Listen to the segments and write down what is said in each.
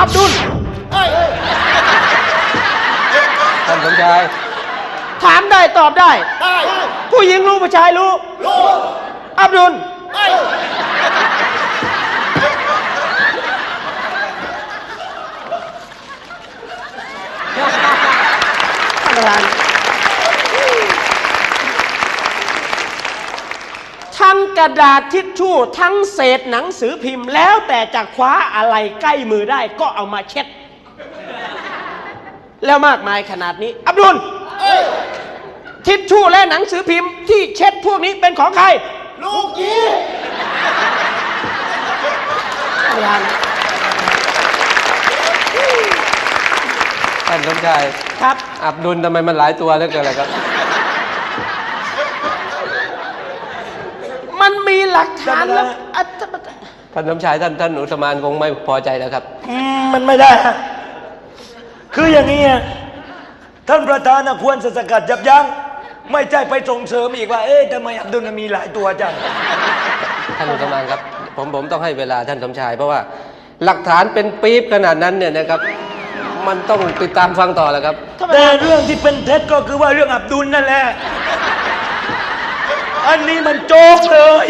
อับดุลท่านสมชาย ถามได้ตอบได้ผู้หญิงรู้ผู้ชายรู้อับดุลท่านประธาน ทั้งกระดาษทิชชู่ทั้งเศษหนังสือพิมพ์ แล้วแต่จะคว้าอะไรใกล้มือได้ก็เอามาเช็ด แล้วมากมายขนาดนี้ อับดุลทิชชู่และหนังสือพิมพ์ที่เช็ดพวกนี้เป็นของใคร ลูกหยีท่านประธานท่านสมชายครับ อับดุลทำไมมันหลายตัวเหลือเกินล่ะครับ มันมี หลักฐานแล้วอัตท่านสมชายท่านท่านอุสมานคงไม่พอใจแล้วครับ อืมมันไม่ได้ฮะคืออย่างนี้ฮะท่านประธานน่ะควรจะสกัดยับยั้งไม่ใช่ไปส่งเสริมอีกว่า เอ๊ะทำไมอับดุลมีหลายตัวจัง ท่านอุสมานครับ ผมผมต้องให้เวลาท่านสมชาย เพราะว่าหลักฐานเป็นปี๊บขนาดนั้นเนี่ยนะครับ มันต้องติดตามฟังต่อแล้วครับท่านประแต่ธานเรื่องที่เป็นเท็จก็คือว่าเรื่องอับดุลนั่นแหละ อันนี้มันโจ๊กเลย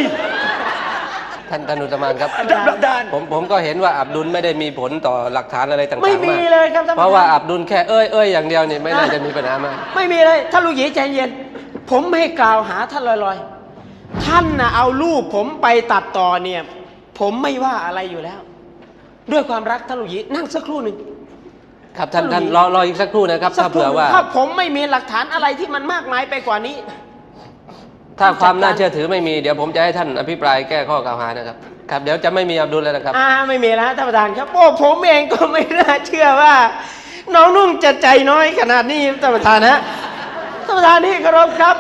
ท่านท่านอุสมานครับ ท่านประธาน ผมผมก็เห็นว่าอับดุลไม่ได้มีผลต่อหลักฐานอะไรต่างๆไม่มีากเลยครับท่านเพราะว่าอับดุลแค่เอ้ยเอ้ยอย่างเดียวเนี่ยไม่น่าจะมีปัญหามาก ไม่มีเลยท่านลูกหยีใจเย็น ผมไม่กล่าวหาท่านลอยๆ ท่านนะเอารูปผมไปตัดต่อเนี่ย ผมไม่ว่าอะไรอยู่แล้ว ด้วยความรักท่านลูกหยีนั่งสักครู่หนึ่ง ครับท่านท่าท่านนหลุยรอรออีกสักครู่นะครับ สัถ้ากครู่เผื่อหนึ่งว่า ถ้าผมไม่มีหลักฐานอะไรที่มันมากมายไปกว่านี้ ถ้าความน่าเชื่อถือไม่มีเดี๋ยวผมจะให้ท่านอภิปรายแก้ข้อกล่าวหานะครับครับเดี๋ยวจะไม่มีอับดุลแล้วนะครับอ่าไม่มีแล้วท่านประธานครับโอ้ผมเองก็ไม่น่าเชื่อว่า น้องนุ่งจะใจน้อยขนาดนี้ท่านประธานนะท่านประธานที่เคารพครับ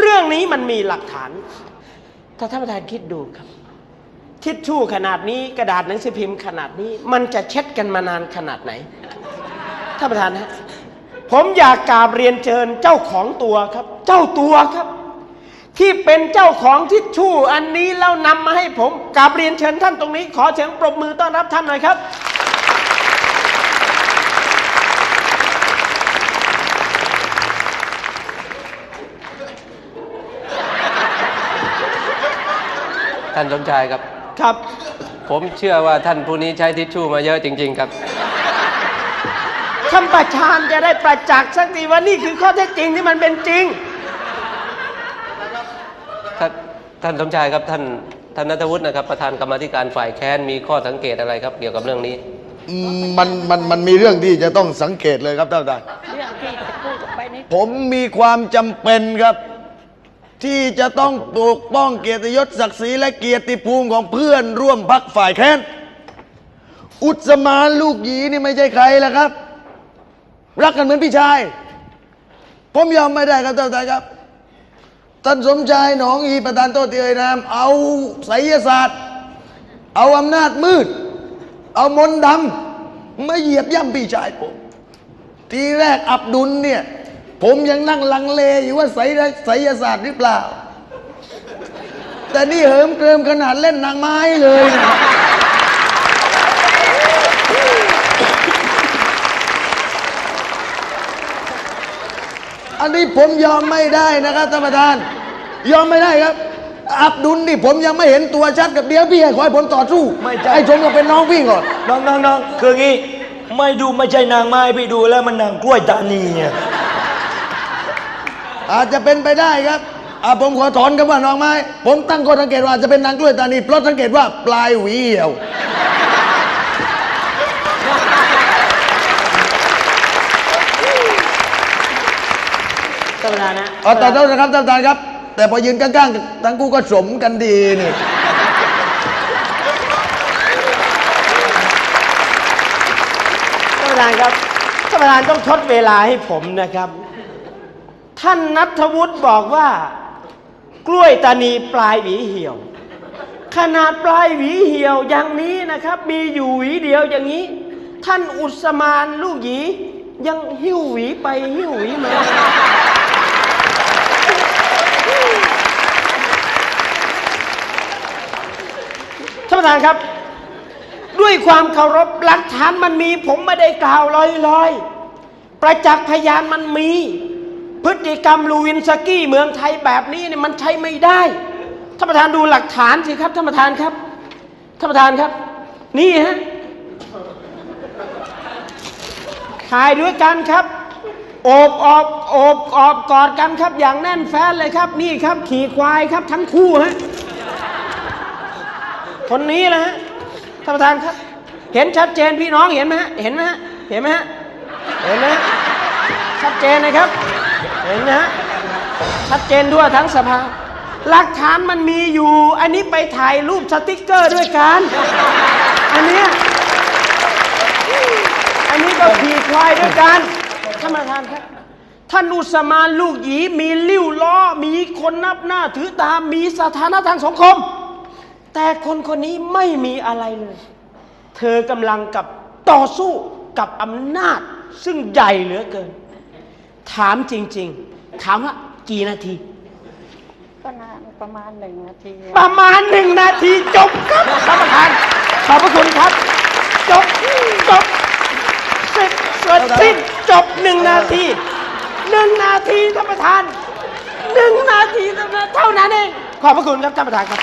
เรื่องนี้มันมีหลักฐาน ถ้าท่านประธานคิดดูครับ ทิชชู่ขนาดนี้กระดาษหนังสือพิมพ์ขนาดนี้ มันจะเช็ดกันมานานขนาดไหนท่านประธานฮะผมอยากกราบเรียนเชิญเจ้าของตัวครับ เจ้าตัวครับ ที่เป็นเจ้าของทิชชู่อันนี้แล้วนำมาให้ผมกราบเรียนเชิญท่านตรงนี้ ขอเสียงปรบมือต้อนรับท่านหน่อยครับ ท่านสมชายครับ ครับ ผมเชื่อว่าท่านผู้นี้ใช้ทิชชู่มาเยอะจริง ๆ ครับ ท่านประธานจะได้ประจักษ์สักทีว่านี่คือข้อเท็จจริงที่มันเป็นจริง ท่านท่านสมชายครับท่านท่านนัทวุฒินะครับประธานกรรมาธิการฝ่ายแค้นมีข้อสังเกตอะไรครับ เกี่ยวกับเรื่องนี้ อืมมันมันมันมีเรื่องที่จะต้องสังเกตเลยครับท่านประธานผมมีความจำเป็นครับ ที่จะต้องปกป้องเกียรติยศศักดิ์ศรีและเกียรติภูมิของเพื่อนร่วมพักฝ่ายแค้น อุตสมานลูกหยีนี่ไม่ใช่ใครแล้วครับ รักกันเหมือนพี่ชาย ผมยอมไม่ได้ครับท่านประธานครับ ท่านสมชายหนองอีประธานโทษที่เอ่ยนาม เอาไสยศาสตร์ เอาอำนาจมืด เอามนต์ดำมาเหยียบย่ำพี่ชายผม ทีแรกอับดุลเนี่ย ผมยังนั่งลังเลอยู่ว่าไสยไสยศาสตร์หรือเปล่า แต่นี่เหิมเกริมขนาดเล่นนางไม้เลยนะอันนี้ผมยอมไม่ได้นะครับท่านประธาน ยอมไม่ได้ครับ อับดุลนี่ผมยังไม่เห็นตัวชัดกับเดี๋ยวพี่ให้ขอให้ผมต่อสู้ไม่ใช่ ให้ชมกับเป็นน้องพี่ก่อน น้องน้องน้องคืองี้ ไม่ดูไม่ใช่นางไม้พี่ดูแล้วมันนางกล้วยตานีอะอาจจะเป็นไปได้ครับอ่าผมขอถอนคำว่าน้องไม้ ผมตั้งข้อสังเกตว่าอาจจะเป็นนางกล้วยตานีเพราะสังเกตว่าปลายหวีเหี่ยว ท่านประธานนะ เอาต่อเท่านะครับท่านประธานครับ แต่พอยืนข้างๆทั้งคู่ก็สมกันดีนี่ ท่านประธานครับท่านประธานต้องทดเวลาให้ผมนะครับ ท่านนัทวุฒิบอกว่า กล้วยตานีปลายหวีเหี่ยว ขนาดปลายหวีเหี่ยวอย่างนี้นะครับ มีอยู่หวีเดียวอย่างนี้ ท่านอุสมานลูกหยียังหิ้วหวีไปหิ้วหวีมา ท่านประธานครับ ด้วยความเคารพหลักฐานมันมี ผมไม่ได้กล่าวลอยๆ ประจักษ์พยานมันมี พฤติกรรมลูวินสกี้เมืองไทยแบบนี้เนี่ยมันใช้ไม่ได้ท่านประธานดูหลักฐานสิครับท่านประธานครับท่านประธานครับ นี่ฮะถ่ายด้วยกันครับโอบออบโอบออบกอดกันครับอย่างแน่นแฟ้นเลยครับ นี่ครับ ขี่ควายครับทั้งคู่ฮะ คนนี้แหละฮะท่านประธานครับ เห็นชัดเจนพี่น้องเห็นไหมฮะเห็นไหมฮะเห็นไหมฮะเห็นไหมชัดเจนนะครับ เห็นนะฮะชัดเจนด้วทั้งสภาหลักฐานมันมีอยู่ อันนี้ไปถ่ายรูปสติกเกอร์ด้วยกัน อันเนี้ยอันนี้ก็ขี่ควายด้วยกันท่านประธานครับ ท่านอุสมานลูกหยีมีลิ้วล้อ มีคนนับหน้าถือตามมีสถานะทางสังคม แต่คนคนนี้ไม่มีอะไรเลย เธอกำลังกับต่อสู้กับอำนาจ ซึ่งใหญ่เหลือเกิน ถามจริง ๆ ถามว่ากี่นาที ก็นานประมาณหนึ่งนาทีประมาณหนึ่งนาทีจบครับท่านประธานขอบพระคุณครับ จบจบเสร็จเสร็จสิ้นจบหนึ่งนาทีหนึ่งนาทีท่านประธานหนึ่งนาทีเท่านั้นเท่านั้นเองขอบพระคุณครับท่านประธานครับ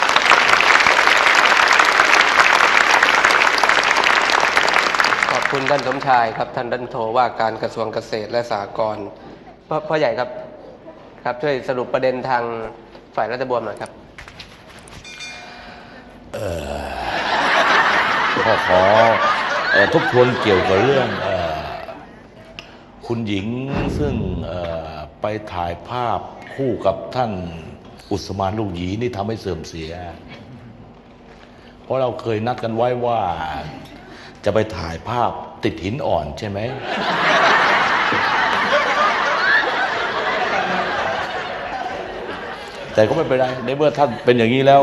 ขอบ คุณท่านสมชายครับ ท่านรัฐมนตรีว่าการกระทรวงเกษตรและสหกรณ์พ่อใหญ่ครับครับช่วยสรุปประเด็นทางฝ่ายรัฐบวมหน่อยครับก็ขอเอ่อทบทวนเกี่ยวกับเรื่องคุณหญิงซึ่งไปถ่ายภาพคู่กับท่านอุสมานลูกหยีนี่ทำให้เสื่อมเสีย เพราะเราเคยนัดกันไว้ว่า จะไปถ่ายภาพติดหินอ่อนใช่ไหม แต่ก็ไม่เป็นไรในเมื่อท่านเป็นอย่างนี้แล้ว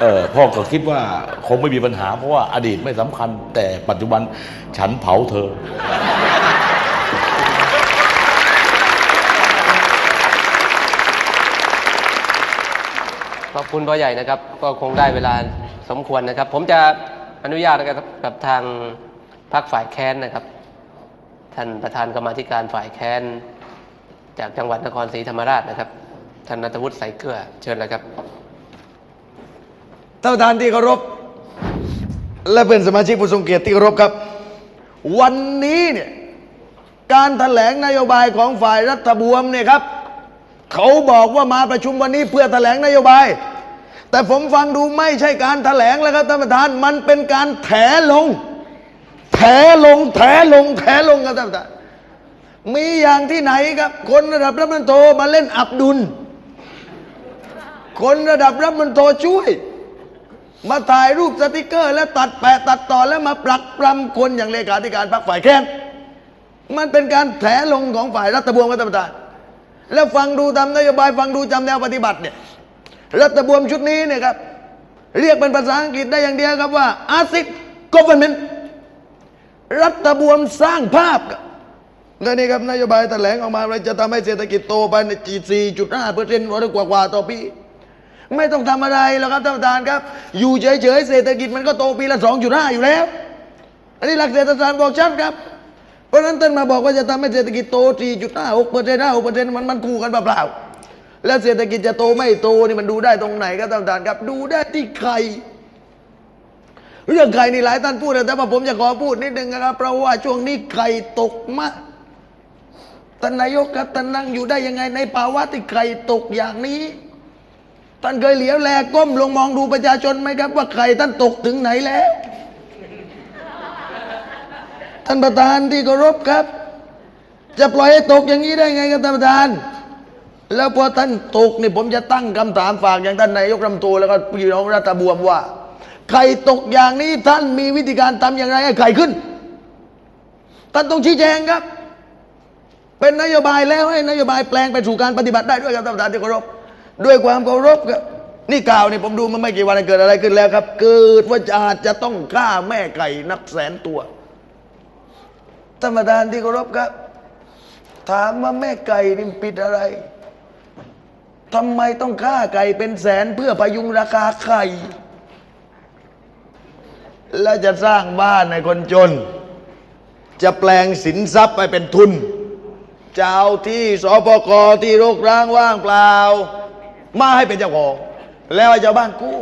เออพ่อก็คิดว่าคงไม่มีปัญหา เพราะว่าอดีตไม่สำคัญ แต่ปัจจุบันฉันเผาเธอขอบคุณพ่อใหญ่นะครับ ก็คงได้เวลาสมควรนะครับ ผมจะ อนุญาตนะครับกับทางพรรคฝ่ายแค้นนะครับ ท่านประธานกรรมธิการฝ่ายแค้น จากจังหวัดนครศรีธรรมราชนะครับท่านนัทวุฒิใสเกลือเชิญเลยครับท่านประธานที่เคารพและเป็นสมาชิกผู้ทรงเกียรติที่เคารพครับ วันนี้เนี่ยการแถลงนโยบายของฝ่ายรัฐบวมเนี่ยครับ เขาบอกว่ามาประชุมวันนี้เพื่อแถลงนโยบาย แต่ผมฟังดูไม่ใช่การแถลงแล้วครับท่านประธาน มันเป็นการแถลง แถลง แถลง แถลงครับท่านประธาน มีอย่างที่ไหนครับ คนระดับรัฐมนตรีมาเล่นอับดุล คนระดับรัฐมนตรีช่วย มาถ่ายรูปสติกเกอร์ แล้วตัดแปะตัดต่อแล้วมาปรักปรำคนอย่างเลขาธิการพรรคฝ่ายแค้นมันเป็นการแถลงของฝ่ายรัฐบวมครับท่านประธาน แล้วฟังดูตามนโยบายฟังดูจำแนวปฏิบัติเนี่ย รัฐบวมชุดนี้เนี่ยครับ เรียกเป็นภาษาอังกฤษได้อย่างเดียวครับว่า ASIC Government รัฐบวมสร้างภาพครับและนี่ครับนโยบายแถลงออกมาเราจะทำให้เศรษฐกิจโตไปใน4.5เปอร์เซ็นต์หรือกว่าๆต่อปี ไม่ต้องทำอะไรหรอกครับท่านประธานครับ อยู่เฉยๆเศรษฐกิจมันก็โตปีละ 2.5 อยู่แล้ว อันนี้หลักเศรษฐศาสตร์บอกชัดครับเพราะนั้นท่านมาบอกว่าจะทำให้เศรษฐกิจโต 4.5 6เปอร์เซ็นต์5 6เปอร์เซ็นต์มันมันคู่กันเปล่าๆ แล้วเศรษฐกิจจะโตไม่โตนี่มันดูได้ตรงไหนครับท่านประธานครับ ดูได้ที่ไข่เรื่องไข่นี่หลายท่านพูดแต่ว่าผมจะขอพูดนิดนึงนะครับ เพราะว่าช่วงนี้ไข่ตกมากท่านนายกครับท่านนั่งอยู่ได้ยังไงในภาวะที่ไข่ตกอย่างนี้ท่านเคยเหลียวแลก้มลงมองดูประชาชนไหมครับ ว่าใครท่านตกถึงไหนแล้ว ท่านประธานที่เคารพครับ จะปล่อยให้ตกอย่างนี้ได้ไงครับท่านประธาน แล้วพอท่านตกเนี่ยผมจะตั้งคำถามฝากอย่างท่านนายกรัมตรีแล้วก็พี่น้องรัฐบวมว่า ใครตกอย่างนี้ท่านมีวิธีการทำอย่างไรให้ไข่ขึ้น ท่านต้องชี้แจงครับ เป็นนโยบายแล้วให้นโยบายแปลงไปสู่การปฏิบัติได้ด้วยครับท่านประธานที่เคารพด้วยความเคารพครับนี่ข่าวนี่ผมดูมาไม่กี่วันเกิดอะไรขึ้นแล้วครับ เกิดว่าจะอาจจะต้องฆ่าแม่ไก่นับแสนตัวท่านประธานที่เคารพครับ ถามว่าแม่ไก่นี่ปิดอะไร ทำไมต้องฆ่าไก่เป็นแสนเพื่อพยุงราคาไข่แล้วจะสร้างบ้านในคนจน จะแปลงสินทรัพย์ไปเป็นทุน จะเอาที่สปกที่รกร้างว่างเปล่า มาให้เป็นเจ้าของ แล้วให้เจ้าบ้านกู้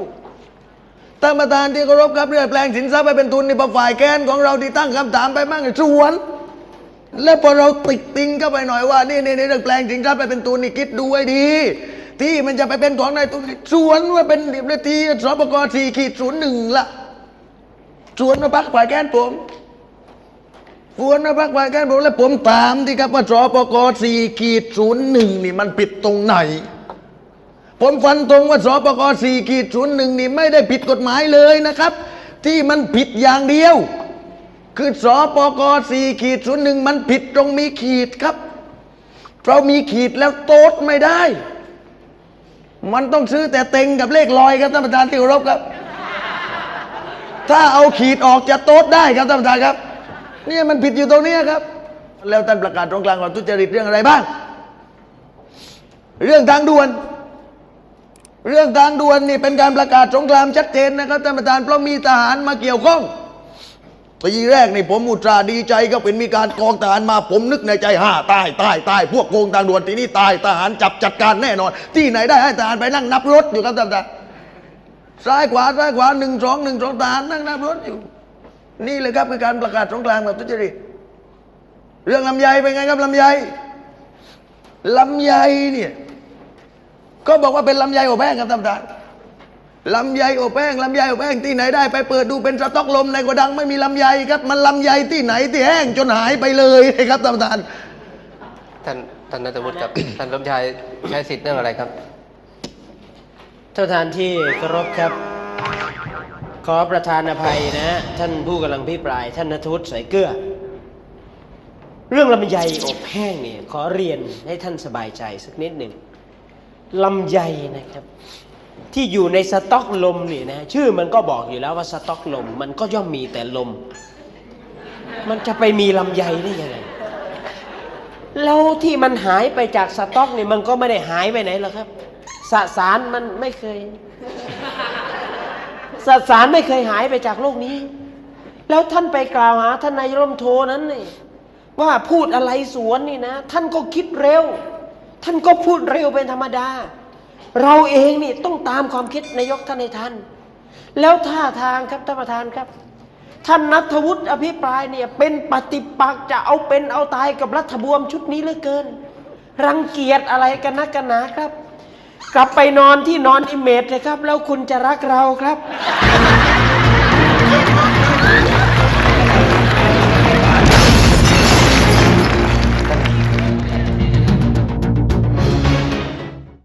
ท่านประธานที่เคารพครับเรื่องแปลงสินทรัพย์ไปเป็นทุนในฝ่ายแกนของเราที่ตั้งคำถามไปบ้างสวน แล้วพอเราติดติงเข้าไปหน่อยว่านี่นี่นี่เรื่องแปลงสินทรัพย์ไปเป็นทุนนี่คิดดูให้ดี ที่มันจะไปเป็นของนายทุนสวนว่าเป็นเรื่องที่สปกสี่ขีดศูนย์หนึ่งละสวนมาพักฝ่ายแกนผมสวนมาพักฝ่ายแกนผมแล้วผมถามที่ครับว่าสปกสี่ขีดศูนย์หนึ่งนี่มันผิดตรงไหน ผมฟันตรงว่าสปกสี่ขีดศูนย์หนึ่งนี่ไม่ได้ผิดกฎหมายเลยนะครับ ที่มันผิดอย่างเดียว คือสปกสี่ขีดศูนย์หนึ่งมันผิดตรงมีขีดครับเรามีขีดแล้วโต๊ดไม่ได้ มันต้องซื้อแต่เต็งกับเลขลอยครับท่านประธานที่เคารพครับ ถ้าเอาขีดออกจะโต๊ดได้ครับท่านประธานครับเนี่ยมันผิดอยู่ตรงนี้ครับ แล้วท่านประกาศตรงกลางว่าทุจริตเรื่องอะไรบ้าง เรื่องทางด่วน เรื่องทางด่วนนี่เป็นการประกาศสงครามชัดเจนนะครับท่านประธานเพราะมีทหารมาเกี่ยวข้อง ทีแรกนี่ผมอุตส่าดีใจก็เป็นมีการกองทหารมา ผมนึกในใจห้าตายตายตายพวกโกงทางด่วนที่นี้ตายทหารจับจัดการแน่นอน ที่ไหนได้ให้ทหารไปนั่งนับรถอยู่ครับท่านประธานซ้ายขวาซ้ายขวาหนึ่งสองหนึ่งสองทหารนั่งนับรถอยู่ นี่เลยครับคือการประกาศสงครามแบบทุจริตเรื่องลำไยเป็นไงครับลำไยลำไยเนี่ยก็บอกว่าเป็นลำไยอบแป้งครับท่านประธาน ลำไยอบแป้งลำไยอบแป้งที่ไหนได้ไปเปิดดูเป็นสต็อกลมในโกดังไม่มีลำไยครับ มันลำไยที่ไหนที่แห้งจนหายไปเลยครับท่านประธานท่านท่านนัทวุฒิครับ ท่านสมชายใช้สิทธิ์เรื่องอะไรครับท่านประธานที่เคารพครับ ขอประธานอภัยนะ ท่านผู้กำลังพิปราย ท่านนทวุฒิใส่เกลือ เรื่องลำไยอบแห้งเนี่ยขอเรียนให้ท่านสบายใจสักนิดหนึ่งลำไยนะครับ ที่อยู่ในสต็อกลมเนี่ยนะชื่อมันก็บอกอยู่แล้วว่าสต็อกลม มันก็ย่อมมีแต่ลม มันจะไปมีลำไยได้ยังไงแล้วที่มันหายไปจากสต็อกเนี่ยมันก็ไม่ได้หายไปไหนหรอกครับสสารมันไม่เคยสสารไม่เคยหายไปจากโลกนี้ แล้วท่านไปกล่าวหาท่านนายร่มโทนั้นนี่ว่าพูดอะไรสวนนี่นะ ท่านก็คิดเร็ว ท่านก็พูดเร็วเป็นธรรมดา เราเองนี่ต้องตามความคิดนายกท่านในท่าน แล้วท่าทางครับท่านประธานครับ ท่านนัทวุฒิอภิปรายเนี่ยเป็นปฏิปักษ์จะเอาเป็นเอาตายกับรัฐบวมชุดนี้เหลือเกิน รังเกียจอะไรกันนักกันหนาครับ กลับไปนอนที่นอนอิเมจเลยครับ แล้วคุณจะรักเราครับ